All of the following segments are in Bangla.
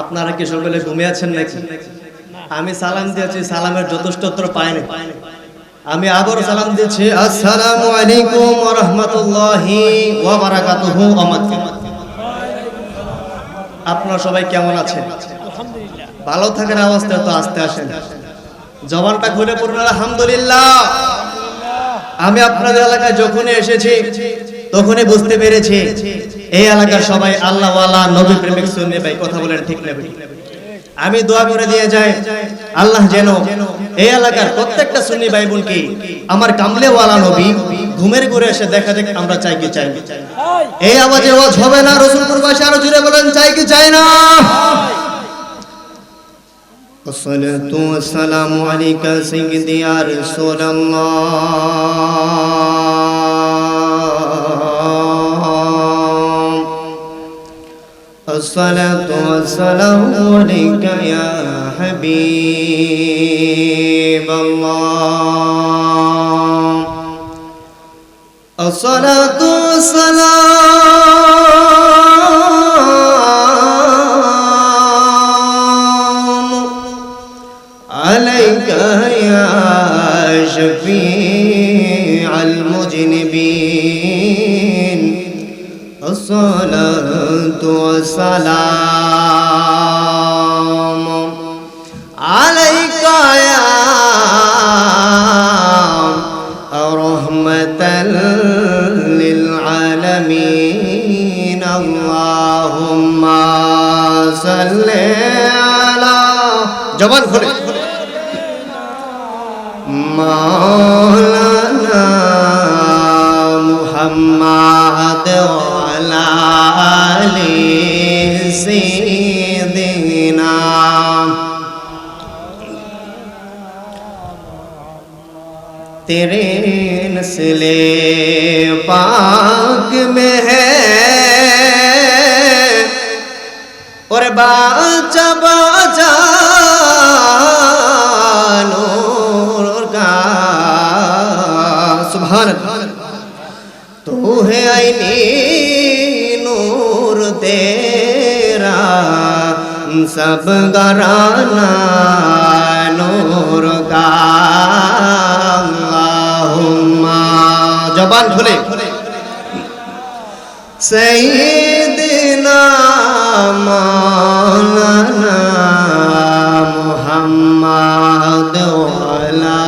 আপনারা কি সকলে ঘুমিয়ে আছেন নাকি? আমি সালাম দিয়েছি সালামের যথেষ্ট উত্তর পাইনি। আমি আবারও সালাম দিয়েছি আসসালামু আলাইকুম ওয়া রাহমাতুল্লাহি ওয়া বারাকাতুহু আপনারা সবাই কেমন আছেন? ভালো থাকার অবস্থায় তো আসতে আসেন। জবানটা খুলে পড়ুন আলহামদুলিল্লাহ। আমি আপনাদের এলাকায় যখনই এসেছি তখনই বুঝতে পেরেছি এই এলাকার সবাই আল্লাহওয়ালা নবী প্রেমিক সুন্নি ভাই কথা বলেন ঠিক নেবে আমি দোয়া করে দিয়ে যাই আল্লাহ যেন এই এলাকার প্রত্যেকটা সুন্নি ভাই বোনকে আমার কামলেওয়ালা নবী ঘুমের ঘুরে এসে দেখা দেখ আমরা চাই কি চাই এই আওয়াজে আওয়াজ হবে না রসুলপুর ভাষা আরো জুড়ে বলেন চাই কি চাই না والصلاة والسلام عليك سيدي يا رسول الله الصلاة والسلام عليك يا حبيب الله. الصلاة والسلام زبان کھولے۔ مولانا محمد وعلا علی سیدنا۔ تیرے نسل پاک میں ہے বাঁচা বাজানোর সুভান তু হে আইনি নূর তেরা সব গরানা নূর গা। জবান খুলে। সেই مولانا محمد وعلى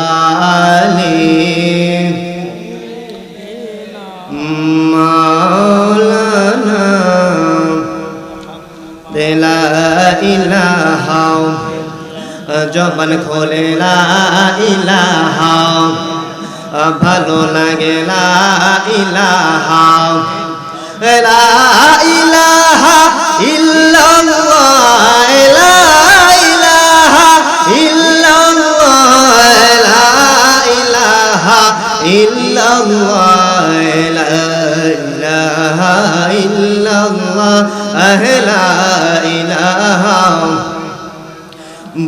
آله مولانا لا إله জবান খোলে লা ইলাহা ভালো লাগে লা ইলাহা লা ইলাহা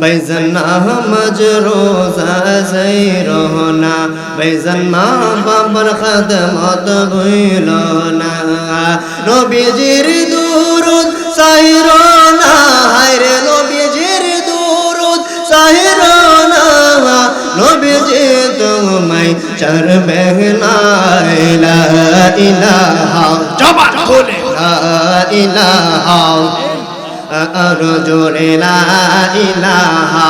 बैजन मज रोजा सही रोना बैजन माँ बाबर खदमत भूलो ना नबीजिर दूरुद সাহির না হায়রে নবীজির দুরুদ। সাহির না নবীজি তোমায় চরবে না ইলা ইলাহা জবান খুলে। লা ইলাহা আর জোরে লা ইলাহা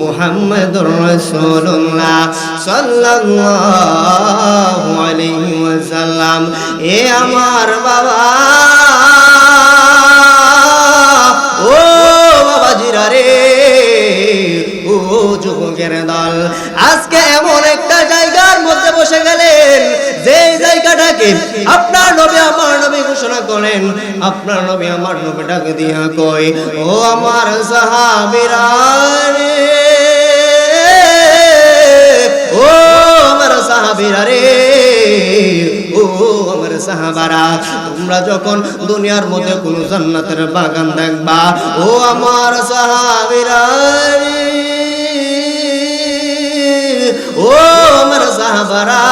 মুহাম্মাদুর রাসূলুল্লাহ সাল্লাল্লাহু আলাইহি ওয়াসাল্লাম। এ আমার বাবা। ও বাবাজিরা রে, ও যুবকের দল, আজকে এমন একটা জায়গার মধ্যে বসে গেলেন, যে জায়গাটাকে আপনার নবী, আমার নবী ঘোষণা করেন আপনার নবী, আমার নবী ডাকে দিয়া কই ও আমার সাহাবীরা রে। ও আমার সাহাবিরা রে, ও আমার সাহাবারা, তোমরা যখন দুনিয়ার মধ্যে কোন জান্নাতের বাগান দেখবা, ও আমার সাহাবিরা ও আমার সাহাবারা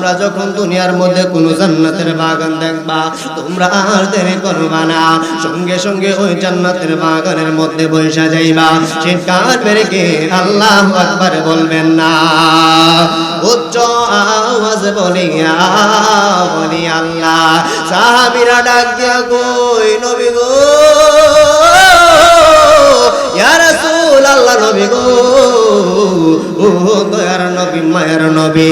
তোমরা যখন দুনিয়ার মধ্যে কোন জান্নাতের বাগান দেখবা, তোমরা আর দেরি করবা না। সঙ্গে সঙ্গে ওই জান্নাতের বাগানের মধ্যে বসে যাইবা। চিৎকার মেরে কে আল্লাহ আকবার বলবেন না। উচ্চ আওয়াজ বলিয়া বলি আল্লাহ, সাহাবীরা ডাক দিয়া কই নবী গো? ইয়া রাসূল আল্লাহ নবী গো ও দয়ার নবী, মায়ের নবী।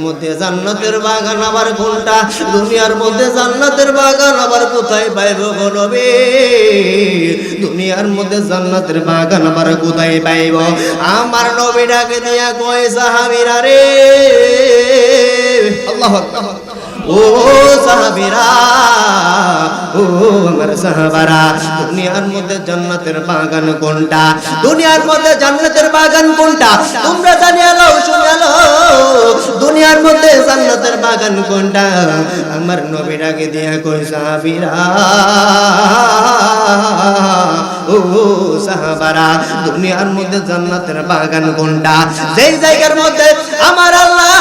মধ্যে জান্নাতের বাগান আবার কোনটা? দুনিয়ার মধ্যে জান্নাতের বাগান আবার কোথায় পাইব গো নবী? দুনিয়ার মধ্যে জান্নাতের বাগান আবার কোথায় পাইব? আমার নবী ডাকে দিয়া কয়, সাহাবীরা রে! আল্লাহু আকবার। ও সাহাবীরা, ও আমার সাহাবারা, দুনিয়ার মধ্যে জান্নাতের বাগান কোনটা? দুনিয়ার মধ্যে জান্নাতের বাগান কোনটা? তোমরা জানিয়ে লও শুনে দুনিয়ার মধ্যে জান্নাতের বাগান কোনটা? আমার নবীর আগে দিয়া কই সাহাবীরা, ও সাহাবারা, দুনিয়ার মধ্যে জান্নাতের বাগান কোনটা? যেই জায়গার মধ্যে আমার আল্লাহ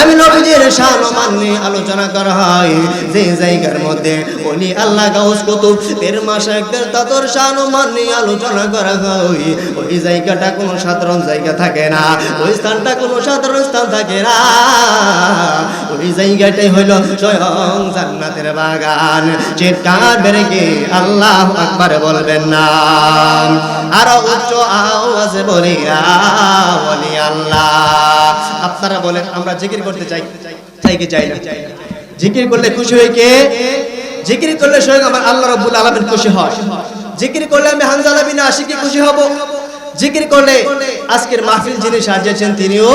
আমি নবীজির শান মান্নে আলোচনা করা হয়। যে জায়গার মধ্যে উনি আল্লাহ গাউস কুতুব তের মাস একদের তাদের শান মান্নে আলোচনা করা হয়। ওই জায়গাটা কোনো সাধারণ জায়গা থাকে না। ওই স্থানটা কোনো সাধারণ স্থান থাকে না। ওই জায়গাটাই হইল স্বয়ং জান্নাতের বাগান। চিৎকার বেড়ে কি আল্লাহ আকবার বলবেন না। আরও উচ্চ আওয়াজে বলিয়া, বলি আল্লাহ। আপনারা বলেন, আমরা জিকির করতে চাই। চাই কি চাই না? জিকির করলে খুশি হই কে? জিকির করলে স্বয়ং আমার আল্লাহ রাব্বুল আলামিন খুশি হয়। জিকির করলে আমি হানজালা বিন আশিকি খুশি হব। জিকির করলে আজকের মাহফিল যিনি সাজিয়েছেন তিনিও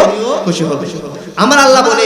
খুশি হবে আমার আল্লাহ বলে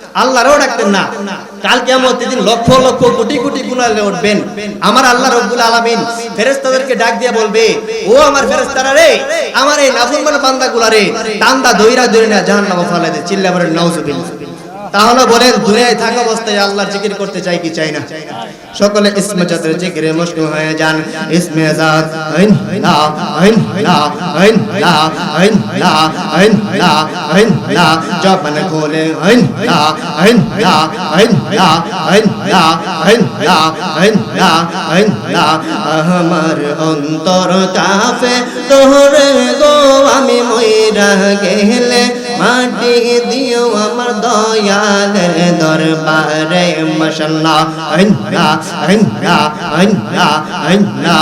আল্লাহরও ডাকতেন না। কালকে আমার দিন লক্ষ লক্ষ কোটি কোটি গুণালে উঠবেন। আমার আল্লাহ রব্বুল আলামিন ফেরেশতাদেরকে ডাক দিয়ে বলবে, ও আমার ফেরেশতারা রে, আমার এই নাফরমান বান্দাগুলা রে, টান্দা দইরা দইরা জাহান্নামে ফালাই দে চিল্লা বলেন, নাউজুবিল্লাহ। তাহলে বলেন দুনিয়ায় থাকা অবস্থায় আল্লাহর জিকির করতে চাই কি চাই না সকলে ইসমে জাতের জিকিরে মশগুল হয়ে যান ইসমে জাত আইন লা আইন লা আইন লা আইন লা আইন লা আইন লা জবান খোলে আইন লা আইন লা আইন লা আইন লা আইন লা আইন লা আইন লা আমার অন্তর কাফে তোরে গো আমি মইরা গেলে মাটি দিও আমার দয়ালের দরবারে, মশাল্লাহ আইনা আইনা আইনা আইনা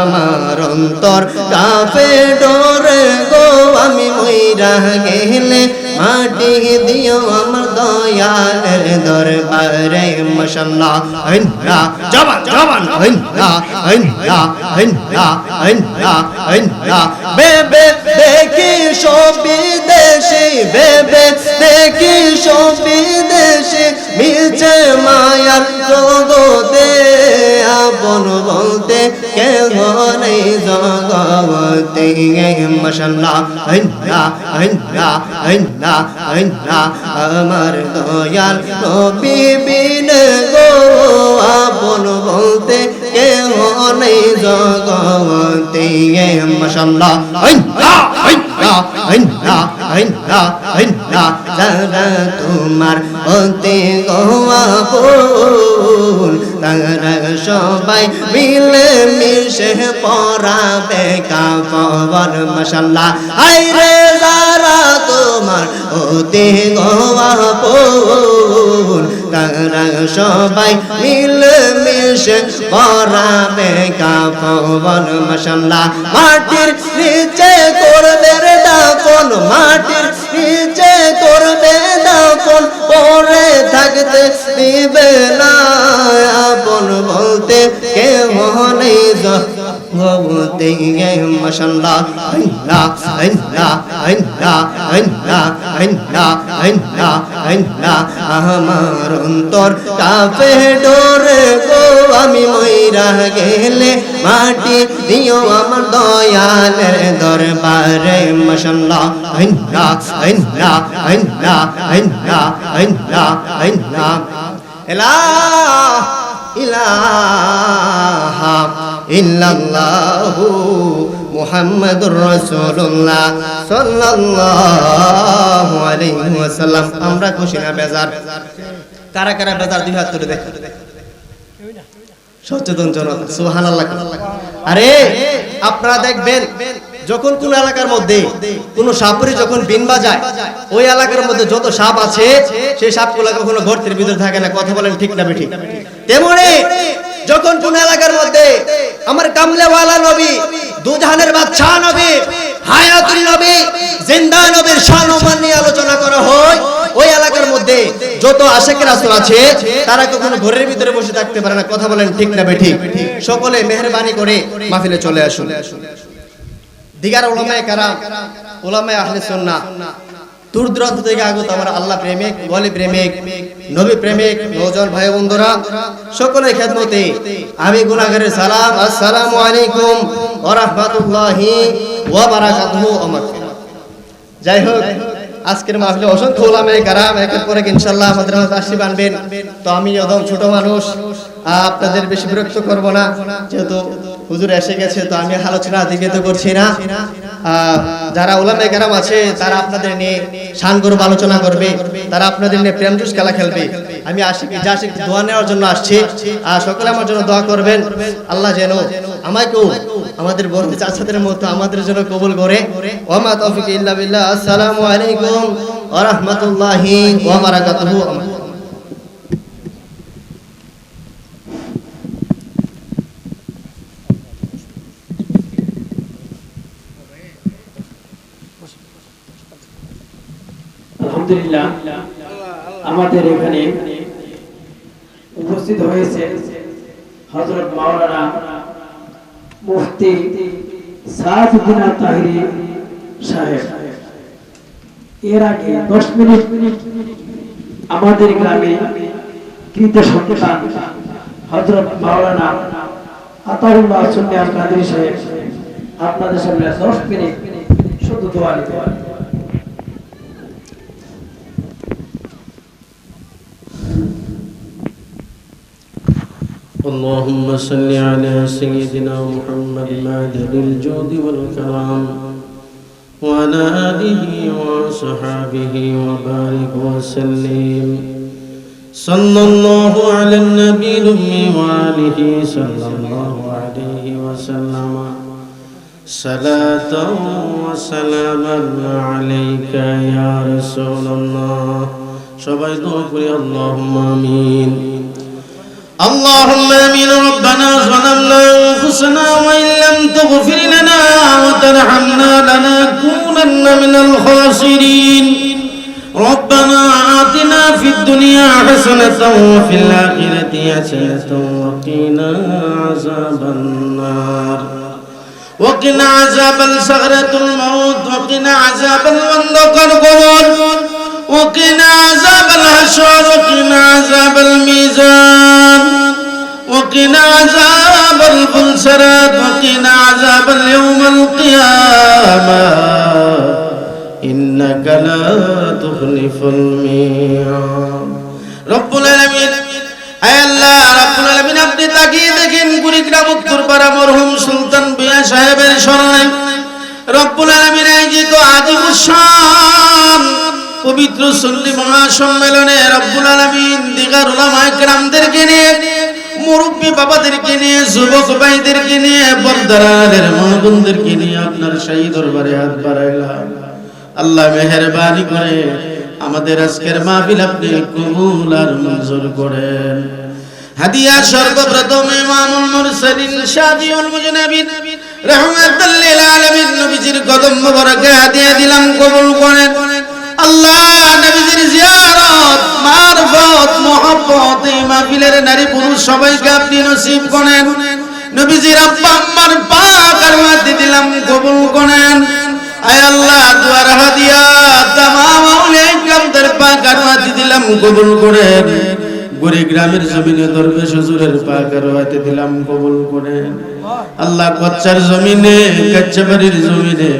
আমার অন্তর কাফে ডরে গো, আমি মইরা গেলে মাটি দিও আমার দয়ালের দরবারে, মশাল্লাহ আইনা জবান জবান আইনা আইনা আইনা আইনা আইনা বেবে দেখি সবি দেশে বেবে দেখি সবি দেশে মিছে মায়ার জগতে। আপন বলতে কেহ নেই জগতে। মশাল্লাহ আইনা আইনা আইনা আইনা। আমার দয়াল নবী বিন গো। আপন বলতে কেহ নেই জগতে। আইনা। যারা তোমার হতে গোয়া ফুল। তারা সবাই মিলে মিশে পরাবে কাপড়, মশাল্লাহ। হাই রে যারা তোমার হতে গোয়া ফুল তারা সবাই মিলে মিশে পরাবে কাপন মশাল্লাহ মাটির নিচে করবে রে দাপন মাটির নিচে করবে দাপন পরে থাকতে দিবে না। আপন বলতে কেউ নেই দেঙ্গে মশাল্লা আল্লাহ আল্লাহ আল্লাহ আল্লাহ আল্লাহ আল্লাহ আল্লাহ আমার অন্তর কাপে ডোরে গো আমি মইরা গেলে মাটি দিও আমার দয়ালের দরবারে মশাল্লা আল্লাহ আল্লাহ আল্লাহ আল্লাহ আল্লাহ আল্লাহ এলা ইলাহা ইল্লাল্লাহু মুহাম্মাদুর রাসূলুল্লাহ সাল্লাল্লাহু আলাইহি ওয়াসাল্লাম। আমরা খুশি না, বেজার? কারা কারা বেজার? দুই হাত তুলে দেখ। সচেতন জনতা, সুবহানাল্লাহ। আরে, আপনারা দেখবেন, যখন কোন এলাকার মধ্যে, কোন সাপুরি যখন বিন বাজায়, ওই এলাকার মধ্যে যত সাপ আছে সেই সাপগুলো কখনো গর্তের ভিতরে থাকে না, কথা বলেন ঠিক না ঠিক তেমনি যখন কোন এলাকার মধ্যে আমার কামলেওয়ালা নবী, দুজাহানের বাদশাহ নবী, হায়াতুল নবী, জিন্দা নবীর ওমান নিয়ে আলোচনা করা হয়, ওই এলাকার মধ্যে যত আশেকের রাসূল আছে, তারা কখনো ঘরের ভিতরে বসে থাকতে পারে না। কথা বলেন ঠিক না বেঠিক? সকলে মেহেরবানি করে মাহফিলে চলে আসুন। দিগার ওলামায়ে কারাম ওলামায়ে আহলে সুন্নাহ দূর থেকে আগত আমার আল্লাহ প্রেমিক প্রেমিক, নবী প্রেমিক নওজোয়ান ভাই বন্ধুরা সকলের খেদমতে আমি গুনাহগারের সালাম, আসসালামু আলাইকুম ওয়া রাহমাতুল্লাহি ওয়া বারাকাতুহু আমার যাই হোক, আজকের মাহফিলে অসংখ্য ওলামায়ে কারাম একের পর ইনশাআল্লাহ আমাদের মাঝে আসি বানবেন। তো আমি একদম ছোট মানুষ আপনাদের বেশি বিরক্ত করব না, যেহেতু হুজুর এসে গেছে, তো আমি আলোচনা দিকে তো করছি না। যারা ওলামে কেরাম আছে, তারা আপনাদের নিয়ে শান গরব আলোচনা করবে, তারা আপনাদের নিয়ে প্রেম জুস খেলা খেলবে। আমি আশিক আশিক দোয়া নেওয়ার জন্য আসছি। আর সকলে আমার জন্য দোয়া করবেন। আল্লাহ যেন আমাকেও, আমাদের বড় চাচাদের মতো আমাদের জন্য কবুল করে। ওমা তৌফিক ইল্লা বিল্লাহ। আসসালামু আলাইকুম ওয়া রাহমাতুল্লাহি ওয়া বারাকাতুহু। আলহামদুলিল্লাহ, আমাদের এখানে উপস্থিত হয়েছে হযরত মাওলানা মুফতি সাদউদ্দিন তাহিরি সাহেব। এর আগে 10 মিনিট আমাদের গ্রামে কৃত সন্তান হযরত মাওলানা আতাউল্লাহ সুন্নাহ কাদের সাহেব, আপনাদের সামনে 10 মিনিট শুধু দোয়া নিতে اللهم صل على سيدنا محمد معدن الجود والكرام وعلى آله وصحابه وبارك وسلم. صلى الله على النبي الأمي وآله صلى الله عليه وسلم. صلاة وسلاما عليك يا رسول الله. شبه أكبر اللهم آمين اللهم امين ربنا ظلمنا انفسنا وان لم تغفر لنا وترحمنا لنكونن من الخاسرين ربنا آتنا في الدنيا حسنة وفي الآخرة حسنة وقنا عذاب النار وقنا عذاب السغرة الموت وقنا عذاب الوندق القبر وقنا عذاب الحشر وقنا عذاب الميزان وقنا عذاب البلسرات وقنا عذاب اليوم القيامة إنك لا تخلف الميعاد رب العالمين আয় আল্লাহ রাব্বুল আলামিন আপনি তাকিয়ে দেখেন কুড়িগ্রাম উত্তরপাড়া মরহুম সুলতান বিয়া সাহেবের স্মরণে রব্বুল আলামিন আয়োজিত আজিবুস শান পবিত্র সুন্নি মহাসম্মেলনে রব্বুল আলামিন দিগার উলামায়ে কেরামদেরকে নিয়ে, মুরব্বী বাবাদেরকে নিয়ে, যুবক ভাইদেরকে নিয়ে বর্দারের মহাবুনদেরকে নিয়ে আপনার শাহী দরবারে হাত বাড়াইলাম। আল্লাহ মেহেরবানি করে আমাদের আজকের মাহফিল আপনি কবুল আর মঞ্জুর করেন। হাদিয়া সর্বপ্রথম ইমামুল মুরসালিন শাফিউল মুজনাবিন রাহমাতাল লিল আলামিন নবীজির কদম মোবারকে হাদিয়া দিলাম, কবুল করেন। আল্লাহ নবীজির জিয়ারত, মারফত এই মাহফিলের নারী পুরুষ সবাইকে আপনি নসিব করেন। নবীজির আব্বা দিলাম, কবুল করেন। আয় আল্লাহ, দুয়ার হাদিয়া ইকরামদের দিলাম, কবুল করেন। গরি গ্রামের জমিনে দরবেশ হুজুরের পাক আর দিলাম, কবুল করেন। আল্লাহ কচ্চার জমিনে কাচ্চা বাড়ির জমিনে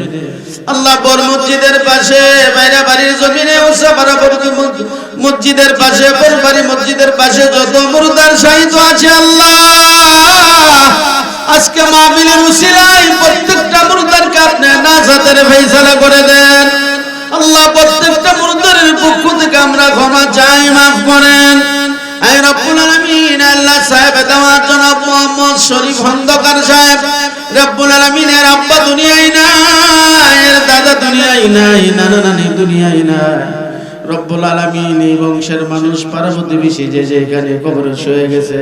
আল্লাহ বর মসজিদের পাশে, বাইরা বাড়ির জমিনে ওসা বরাবর মসজিদের পাশে বর বাড়ি মসজিদের পাশে যত মুরদার সাহিত্য আছে আল্লাহ। আজকে মাহফিলের উসিলায় প্রত্যেকটা মুরদারকে আপনি নাজাতের ফেইসালা করে দেন। আল্লাহ প্রত্যেকটা মুরদারের পক্ষ থেকে আমরা ক্ষমা চাই, মাফ করেন। আই রব্বুল আলামিন, আল্লাহ সাহেব দেওয়ার জনাব মোহাম্মদ শরীফ খন্দকার সাহেব রব্বুল আলামিনের আব্বা দুনিয়ায় নাই, এর দাদা দুনিয়ায় নাই, নানা নানি দুনিয়ায় নাই। রব্বুল আলামিন এই বংশের মানুষ পাড়া প্রতিবেশী যে যে এখানে কবরে শুয়ে গেছে,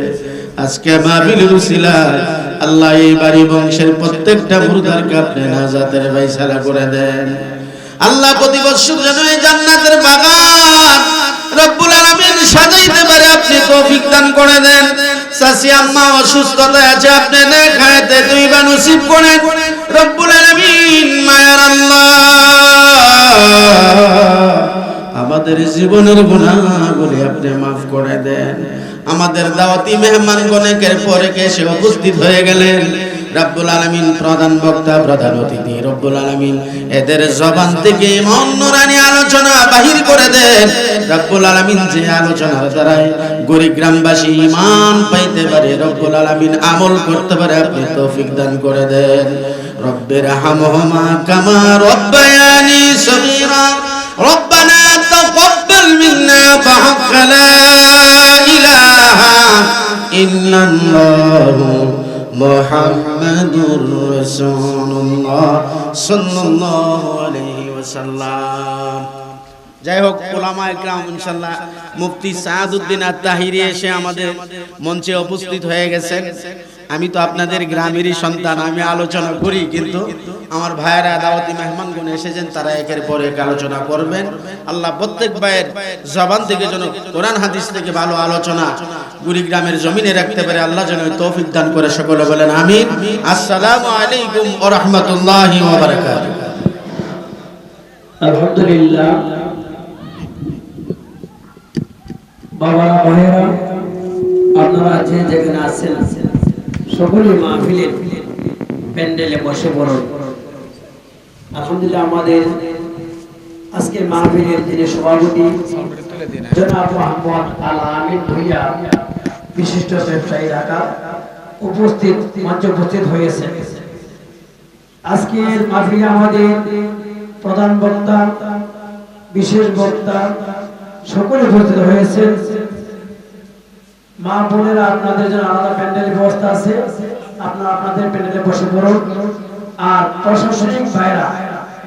আজকে মাহফিলের উসিলায় আল্লাহ এই বাড়ি বংশের প্রত্যেকটা মুর্দারকে আপনি নাজাতের ফাইসালা করে দেন। আল্লাহ প্রতি বছর যেন এই জান্নাতের বাগান রব্বুল আলামিন সাজাইতে পারে আপনি তৌফিক দান করে দেন। সাসি আম্মা অসুস্থতায় আছে, আপনি না খাইতে দুই বা নসিব করেন রব্বুল আলামিন মায়ার আল্লাহ। আমাদের জীবনের গুণাগুলি আপনি মাফ করে দেন। আমাদের দাওয়াতি মেহমান গণেকের পরে কে সে উপস্থিত হয়ে গেলেন? রব্বুল আলামিন প্রধান বক্তা প্রধান অতিথি রব্বুল আলামিন এদের জবান থেকে মনোরানি আলোচনা বাহির করে দেন রব্বুল আলামিন যে আলোচনার দ্বারাই গরিব গ্রামবাসী ইমান পাইতে পারে রব্বুল আলামিন আমল করতে পারে আপনি তৌফিক দান করে দেন রব্বের হামহমা কামা রব্বায়ানি সগীরা ربنا تقبل منا بحق لا إله إلا الله মোহাম্মদুর রাসূলুল্লাহ সাল্লাল্লাহু আলাইহি ওয়াসাল্লাম। যাই হোক ওলামা একরাম ইনশাল্লাহ মুফতি সাহাদুদ্দিন আর তাহিরি এসে আমাদের মঞ্চে উপস্থিত হয়ে গেছেন। আমি তো আপনাদের গ্রামেরই সন্তান, আমি আলোচনা করি, কিন্তু আমার ভাইয়েরা দাওয়াতি মেহমানগণ এসেছেন, তারা একের পর এক আলোচনা করবেন। আল্লাহ প্রত্যেক ভাইয়ের জবান থেকে যেন কোরআন হাদিস থেকে ভালো আলোচনা কুড়িগ্রামের জমিনে রাখতে পারে, আল্লাহ যেন তৌফিক দান করে সকলে বলেন, আমিন। আসসালামু আলাইকুম ওয়া রাহমাতুল্লাহি আলহামদুলিল্লাহ। বাবারা, ভাইয়েরা, আপনারা যে যেখানে আছেন আছেন সকলেই মাহফিলের প্যান্ডেলে বসে পড়ুন আলহামদুলিল্লাহ আমাদের আজকে মাহফিলের যিনি সভাপতি, জনাব মোহাম্মদ আল আমিন ভুইয়া, বিশিষ্ট ব্যবসায়ী ঢাকা, উপস্থিত, মঞ্চে উপস্থিত হয়েছে আজকের মাহফিলে আমাদের প্রধান বক্তা, বিশেষ বক্তা সকলে উপস্থিত হয়েছে মা বোনেরা, আপনাদের জন্য আলাদা প্যান্ডেলের ব্যবস্থা আছে। আপনারা আপনাদের প্যান্ডেলে বসে পড়ুন। আর প্রশাসনিক ভাইরা